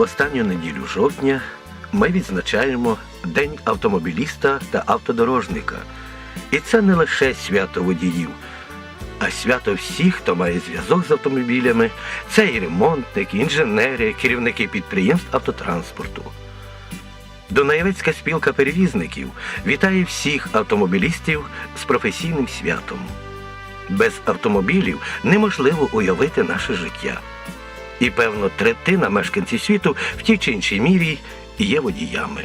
В останню неділю жовтня ми відзначаємо День автомобіліста та автодорожника. І це не лише свято водіїв, а свято всіх, хто має зв'язок з автомобілями. Це і ремонтники, інженери, керівники підприємств автотранспорту. Дунаєвецька спілка перевізників вітає всіх автомобілістів з професійним святом. Без автомобілів неможливо уявити наше життя. І, певно, третина мешканців світу в тій чи іншій мірі є водіями.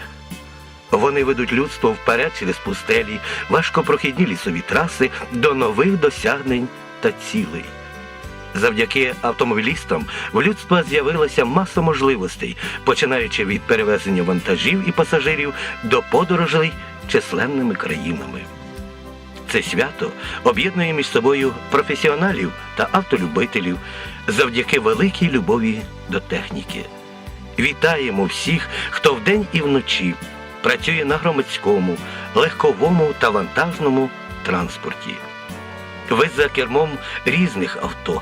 Вони ведуть людство вперед через пустелі, важкопрохідні лісові траси до нових досягнень та цілей. Завдяки автомобілістам в людства з'явилася маса можливостей, починаючи від перевезення вантажів і пасажирів до подорожей численними країнами. Це свято об'єднує між собою професіоналів та автолюбителів завдяки великій любові до техніки. Вітаємо всіх, хто вдень і вночі працює на громадському, легковому та вантажному транспорті. Ви за кермом різних авто,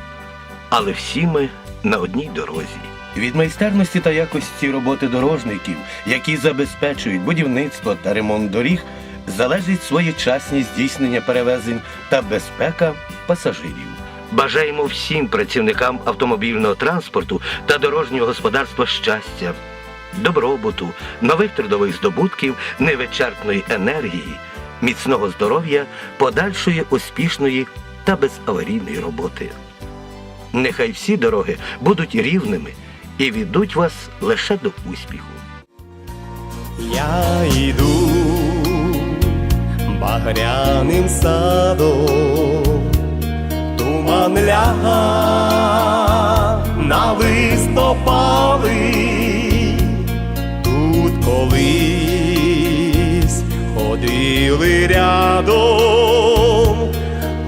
але всі ми на одній дорозі. Від майстерності та якості роботи дорожників, які забезпечують будівництво та ремонт доріг, залежить своєчасність здійснення перевезень та безпека пасажирів. Бажаємо всім працівникам автомобільного транспорту та дорожнього господарства щастя, добробуту, нових трудових здобутків, невичерпної енергії, міцного здоров'я, подальшої успішної та безаварійної роботи. Нехай всі дороги будуть рівними і ведуть вас лише до успіху. Я йду багряним садом, туман ляга на листопали, тут колись ходили рядом,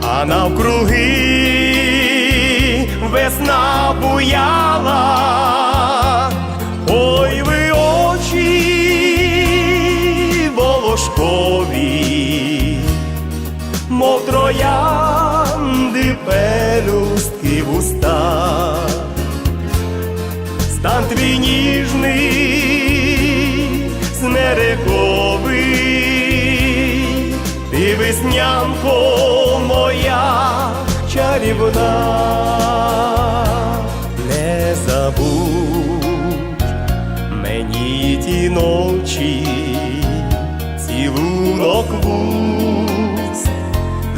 а навкруги весна буяла. Троянди пелюстки в уста, стан твій ніжний, смерековий, ти веснянко моя чарівна, не забудь мені ті ночі,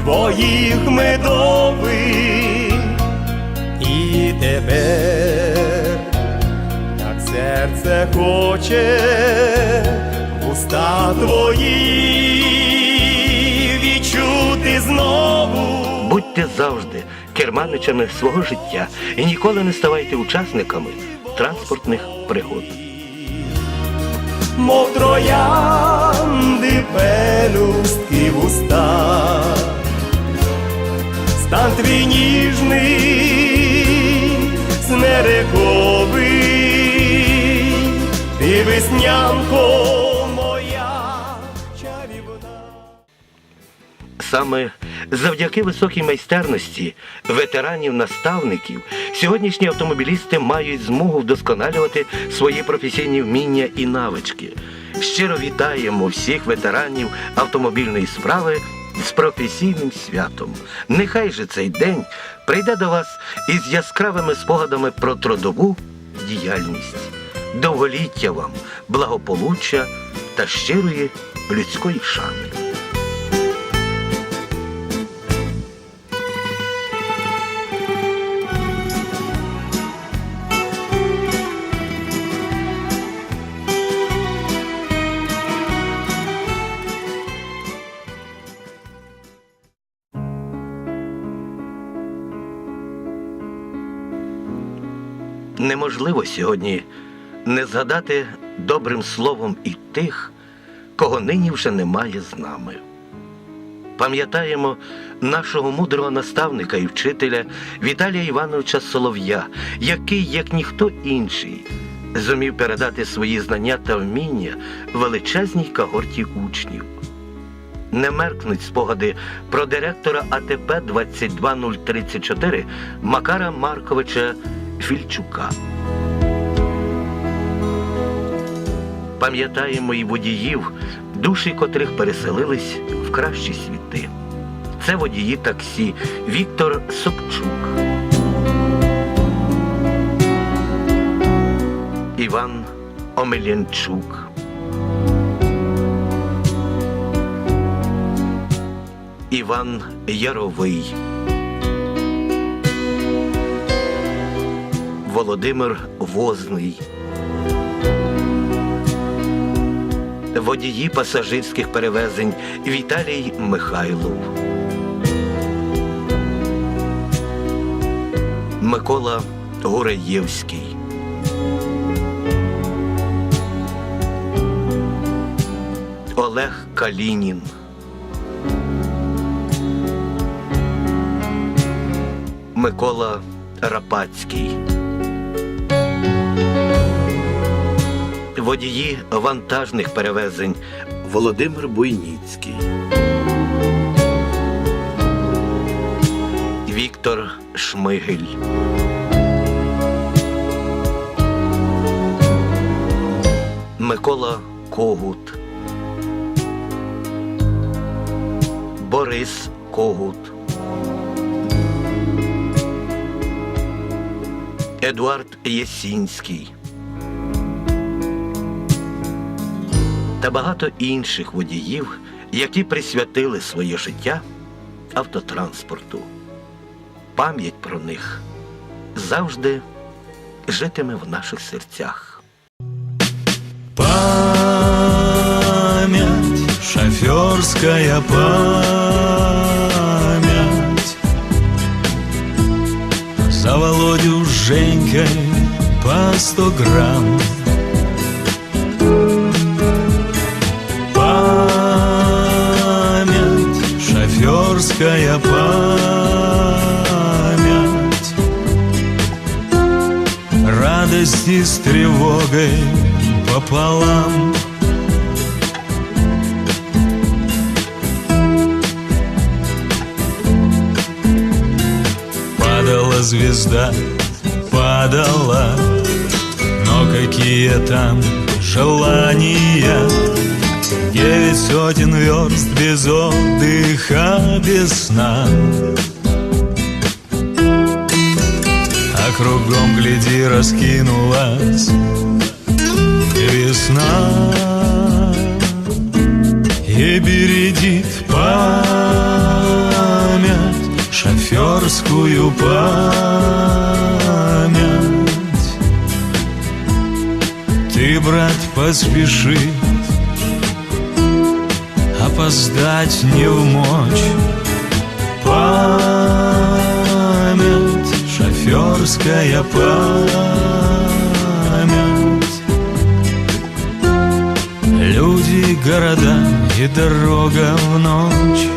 твоїх медових, і тепер так серце хоче в уста твої відчути знову. Будьте завжди керманичами свого життя і ніколи не ставайте учасниками транспортних пригод. мов троянди пелюстки в уста, стан твій ніжний, смерековий, ти веснянко моя чарівна. Саме завдяки високій майстерності ветеранів-наставників сьогоднішні автомобілісти мають змогу вдосконалювати свої професійні вміння і навички. Щиро вітаємо всіх ветеранів автомобільної справи з професійним святом. Нехай же цей день прийде до вас із яскравими спогадами про трудову діяльність, довголіття вам, благополуччя та щирої людської шани. Неможливо сьогодні не згадати добрим словом і тих, кого нині вже немає з нами. Пам'ятаємо нашого мудрого наставника і вчителя Віталія Івановича Солов'я, який, як ніхто інший, зумів передати свої знання та вміння величезній когорті учнів. Не меркнуть спогади про директора АТП 22034 Макара Марковича Фільчука. Пам'ятаємо і водіїв, душі котрих переселились в кращі світи. Це водії таксі Віктор Собчук, Іван Омелянчук, Іван Яровий, Володимир Возний. Водії пасажирських перевезень Віталій Михайлов. Микола Гуреєвський. Олег Калінін. Микола Рапацький. Водії вантажних перевезень Володимир Буйніцький. Віктор Шмигель. Микола Когут. Борис Когут. Едуард Єсінський. Та багато інших водіїв, які присвятили своє життя автотранспорту. Пам'ять про них завжди житиме в наших серцях. Память, шоферская память За Володю Женькой по сто грамм шоферская память. Радости с тревогой пополам. Падала звезда, падала Но какие там желания Девять сотен верст без отдыха, без сна. А кругом, гляди, раскинулась весна. И бередит память Шоферскую память. Ты, брат, поспеши Опоздать не в мочь. Память, шоферская память. Люди, города и дорога в ночь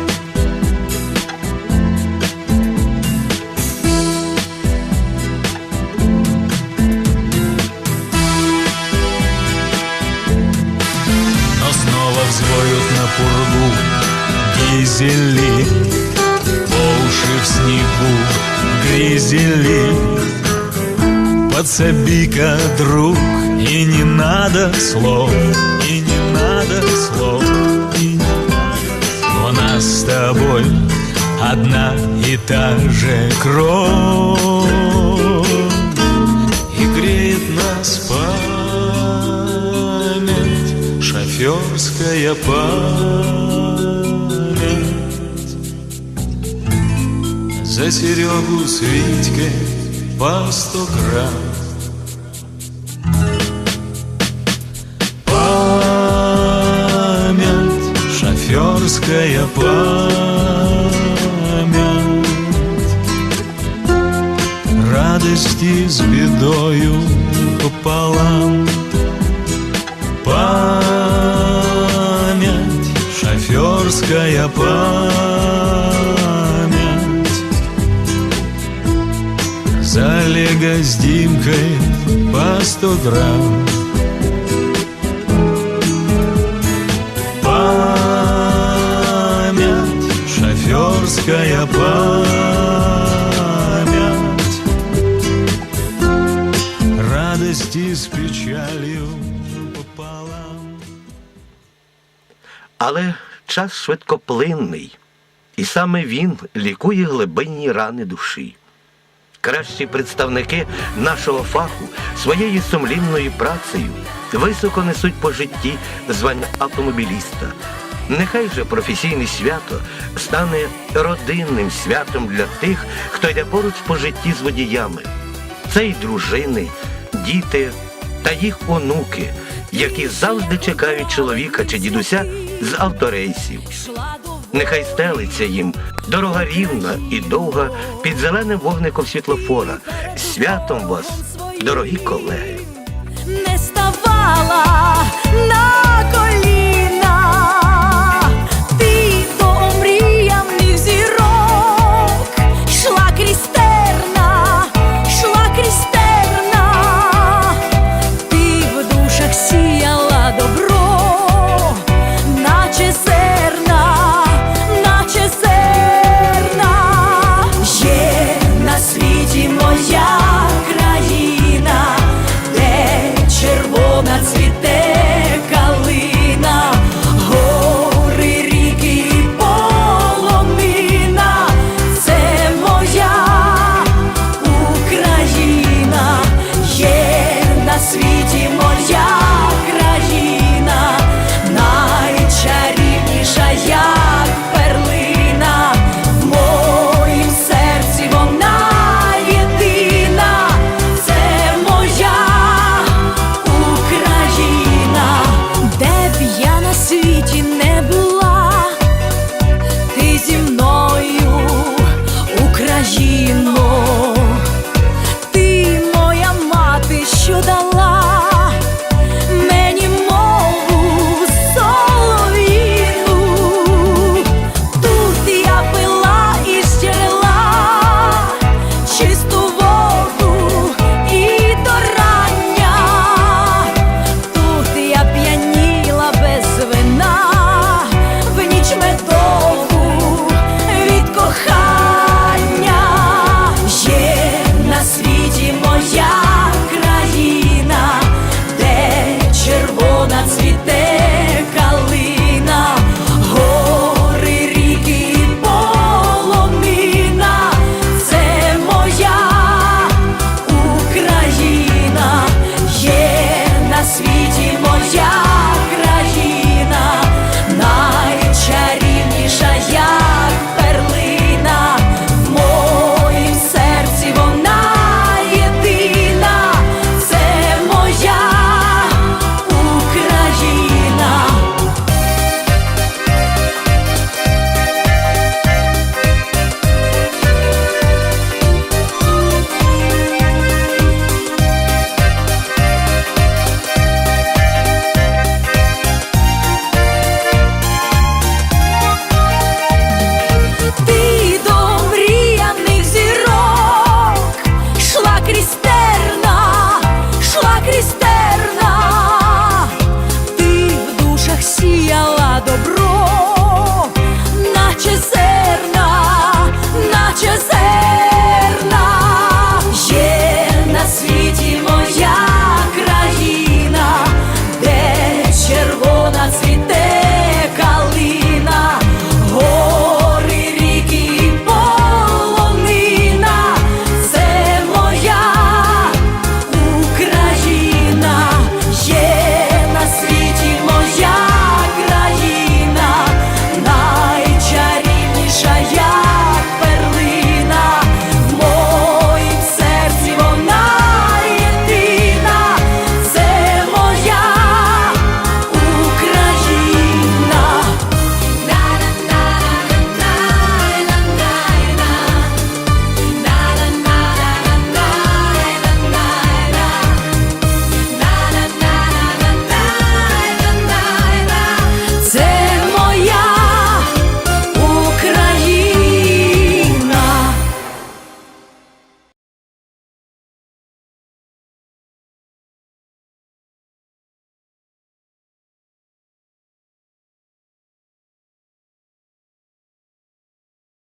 дизели По уши в снегу гризели Подсоби-ка, друг, и не надо слов И не надо слов. У нас с тобой одна и та же кровь. И греет нас память Шоферская память За Серегу с Витькой по сто грамм Память, шоферская память. Радости с бедою пополам. Память, шоферская память Олега с Димкой по сто грамм. Память, шоферская память. Радости с печалью пополам. Але час швидкоплинний, і саме він лікує глибинні рани душі. Кращі представники нашого фаху своєю сумлінною працею високо несуть по житті звання автомобіліста. Нехай же професійне свято стане родинним святом для тих, хто йде поруч по житті з водіями. Це й дружини, діти та їх онуки, які завжди чекають чоловіка чи дідуся з авторейсів. Нехай стелиться їм дорога рівна і довга під зеленим вогником світлофора. Святом вас, дорогі колеги! не ставала на